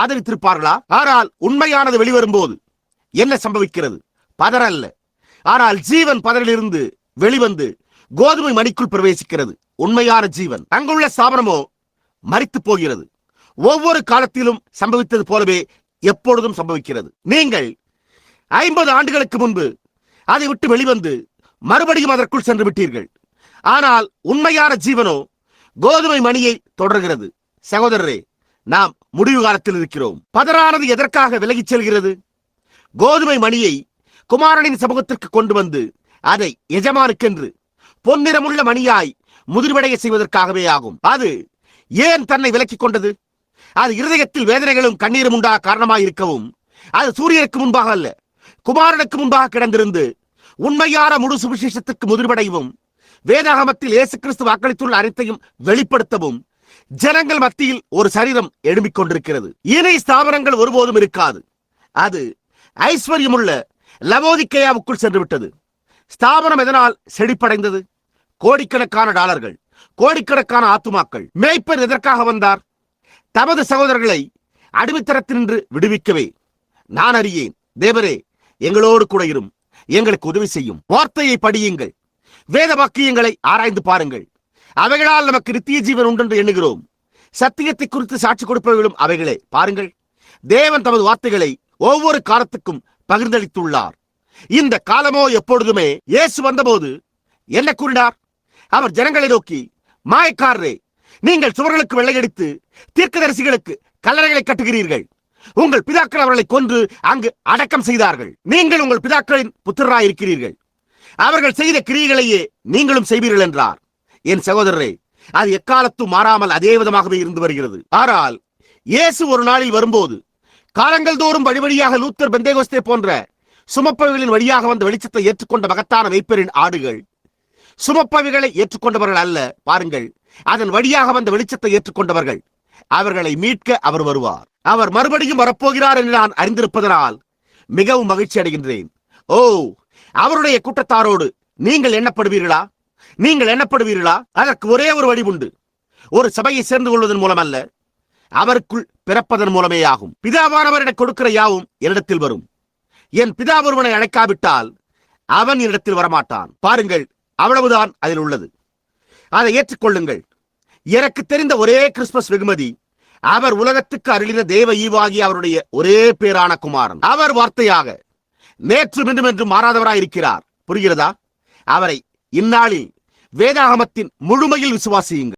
ஆதரித்திருப்பார்களா? ஆனால் உண்மையானது வெளிவரும்போது என்ன சம்பவிக்கிறது? பதறல்ல. ஆனால் ஜீவன் பதறிலிருந்து வெளிவந்து கோதுமை மணிக்குள் பிரவேசிக்கிறது. உண்மையான ஜீவன். அங்குள்ள ஸ்தாபனமோ மறித்து போகிறது. ஒவ்வொரு காலத்திலும் சம்பவித்தது போலவே எப்பொழுதும் சம்பவிக்கிறது. நீங்கள் ஐம்பது ஆண்டுகளுக்கு முன்பு அதை விட்டு வெளிவந்து மறுபடியும் அதற்குள் சென்று விட்டீர்கள். ஆனால் உண்மையான ஜீவனோ கோதுமை மணியை தொடர்கிறது. சகோதரரே நாம் முடிவு காலத்தில் இருக்கிறோம். பதறானது எதற்காக விலகிச் செல்கிறது? கோதுமை மணியை குமாரனின் சமூகத்திற்கு கொண்டு வந்து அதை எஜமானுக்கென்று பொன்னிறமுள்ள மணியாய் முதிர்வடைய செய்வதற்காகவே ஆகும். அது ஏன் தன்னை விலக்கிக் கொண்டது? அது இருதயத்தில் வேதனைகளும் கண்ணீரும் உண்டாக காரணமாய் இருக்கவும் அது சூரியனுக்கு முன்பாக அல்ல குமாரனுக்கு முன்பாக கிடந்திருந்து உண்மையான முழு சுவிசேஷத்துக்கு முதிர்வடையவும் வேதாகமத்தில் இயேசு கிறிஸ்து வாக்களித்துள்ள அனைத்தையும் வெளிப்படுத்தவும் ஜனங்கள் மத்தியில் ஒரு சரீரம் எழும்பிக் கொண்டிருக்கிறது இணை ஸ்தாபனங்கள் ஒருபோதும் இருக்காது. அது ஐஸ்வர்யமுள்ள லவோதிக்கேயாவுக்குள் சென்று விட்டது ஸ்தாபனம் எதனால் செழிப்படைந்தது? கோடிக்கணக்கான டாலர்கள் கோடிக்கணக்கான ஆத்துமாக்கள். மேய்ப்பர் எதற்காக வந்தார்? தமது சகோதரர்களை அடிமைத்தரத்தினின்று விடுவிக்கவே. நான் அறியேன் தேவரே எங்களோடு கூட இரும். எங்களுக்கு உதவி செய்யும். வார்த்தையை படியுங்கள். வேத வாக்கியங்களை ஆராய்ந்து பாருங்கள். அவைகளால் நமக்கு நித்திய ஜீவன் உண்டென்று எண்ணுகிறோம். சத்தியத்தை குறித்து சாட்சி கொடுப்பவர்களும் அவைகளே. பாருங்கள் தேவன் தமது வார்த்தைகளை ஒவ்வொரு காலத்துக்கும் பகிர்ந்தளித்துள்ளார். இந்த காலமோ எப்பொழுதுமே இயேசு வந்தபோது என்ன கூறினார்? அவர் ஜனங்களை நோக்கி மாயக்காரரே நீங்கள் சுவர்களுக்கு வெள்ளையடித்து தீர்க்கதரிசிகளுக்கு கல்லறைகளை கட்டுகிறீர்கள். உங்கள் பிதாக்கள் அவர்களை கொன்று அங்கு அடக்கம் செய்தார்கள். நீங்கள் உங்கள் பிதாக்களின் புத்திரராய் இருக்கிறீர்கள் அவர்கள் செய்த கிரியைகளையே நீங்களும் செய்வீர்கள் என்றார். என் சகோதரரே அது எக்காலத்தும் மாறாமல் அதே விதமாகவே இருந்து வருகிறது. ஆனால் இயேசு ஒரு நாளில் வரும்போது காலங்கள் தோறும் வழிவழியாக லூத்தர் பெந்தேகோஸ்தே போன்ற சுமப்பவிகளின் வழியாக வந்த வெளிச்சத்தை ஏற்றுக்கொண்ட மகத்தான வைப்பரின் ஆடுகள் சுமப்பவிகளை ஏற்றுக்கொண்டவர்கள் அல்ல பாருங்கள் அதன் வழியாக வந்த வெளிச்சத்தை ஏற்றுக்கொண்டவர்கள் அவர்களை மீட்க அவர் வருவார். அவர் மறுபடியும் வரப்போகிறார் என்று நான் அறிந்திருப்பதனால் மிகவும் மகிழ்ச்சி அடைகின்றேன். ஓ அவருடைய கூட்டத்தாரோடு நீங்கள் எண்ணப்படுவீர்களா? நீங்கள் எண்ணப்படுவீர்களா? அதற்கு ஒரே ஒரு வழி உண்டு ஒரு சபையை சேர்ந்து கொள்வதன் மூலம் அல்ல அவருக்குள் பிறப்பதன் மூலமே ஆகும். பிதாவானவரிடம் கொடுக்கிற யாவும் என்னிடத்தில் வரும். என் பிதா ஒருவனை அழைக்காவிட்டால் அவன் என்னிடத்தில் வரமாட்டான். பாருங்கள் அவ்வளவுதான் அதில் உள்ளது. அதை ஏற்றுக்கொள்ளுங்கள். எனக்கு தெரிந்த ஒரே கிறிஸ்துமஸ் வெகுமதி அவர் உலகத்துக்கு அருளின தேவ ஈவாகி அவருடைய ஒரே பேரான குமாரன். அவர் வார்த்தையாக நேற்று மீண்டும் என்று மாறாதவராய் இருக்கிறார் புரிகிறதா? அவரை இந்நாளில் வேதாகமத்தின் முழுமையில் விசுவாசியுங்கள்.